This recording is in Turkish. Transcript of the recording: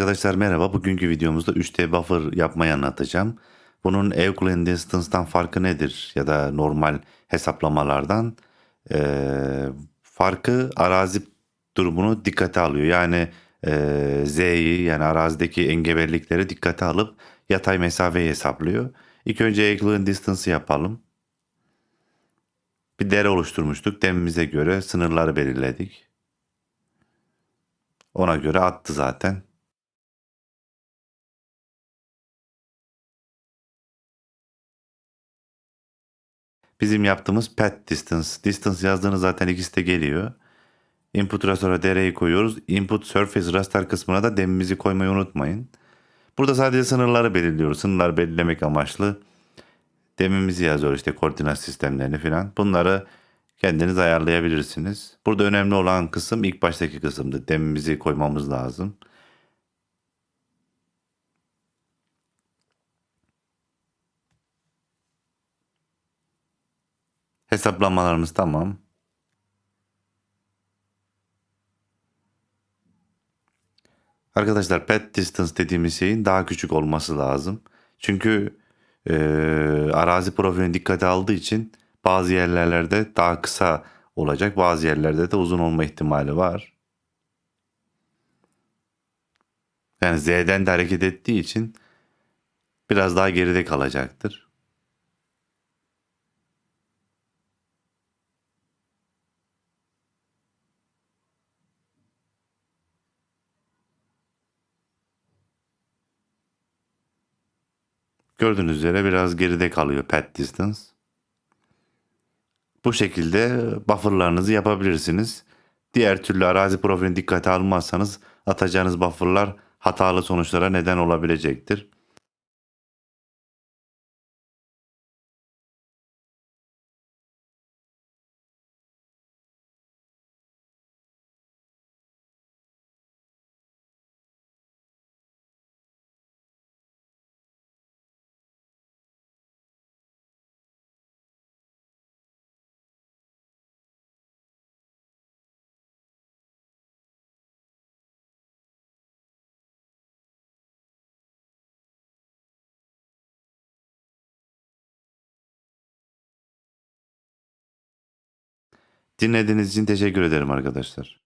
Arkadaşlar merhaba. Bugünkü videomuzda 3D buffer yapmayı anlatacağım. Bunun Euclid distance'tan farkı nedir? Ya da normal hesaplamalardan Ee, farkı arazi durumunu dikkate alıyor. Yani ee, Z'yi yani arazideki engebellikleri dikkate alıp yatay mesafeyi hesaplıyor. İlk önce Euclid distance'ı yapalım. Bir dere oluşturmuştuk. Demimize göre sınırları belirledik. Ona göre attı zaten. Bizim yaptığımız path distance. Distance yazdığınız zaten ikisi de geliyor. Input sonra dereyi koyuyoruz. Input surface raster kısmına da demimizi koymayı unutmayın. Burada sadece sınırları belirliyoruz. Sınırlar belirlemek amaçlı. Demimizi yazıyoruz işte koordinat sistemlerini falan. Bunları kendiniz ayarlayabilirsiniz. Burada önemli olan kısım ilk baştaki kısımdı. Demimizi koymamız lazım. Hesaplamalarımız tamam. Arkadaşlar pet distance dediğimiz şeyin daha küçük olması lazım. Çünkü e, arazi profilini dikkate aldığı için bazı yerlerde daha kısa olacak. Bazı yerlerde de uzun olma ihtimali var. Yani Z'den de hareket ettiği için biraz daha geride kalacaktır. Gördüğünüz üzere biraz geride kalıyor pet distance. Bu şekilde bufferlarınızı yapabilirsiniz. Diğer türlü arazi profilini dikkate almazsanız atacağınız bufferlar hatalı sonuçlara neden olabilecektir. Dinlediğiniz için teşekkür ederim arkadaşlar.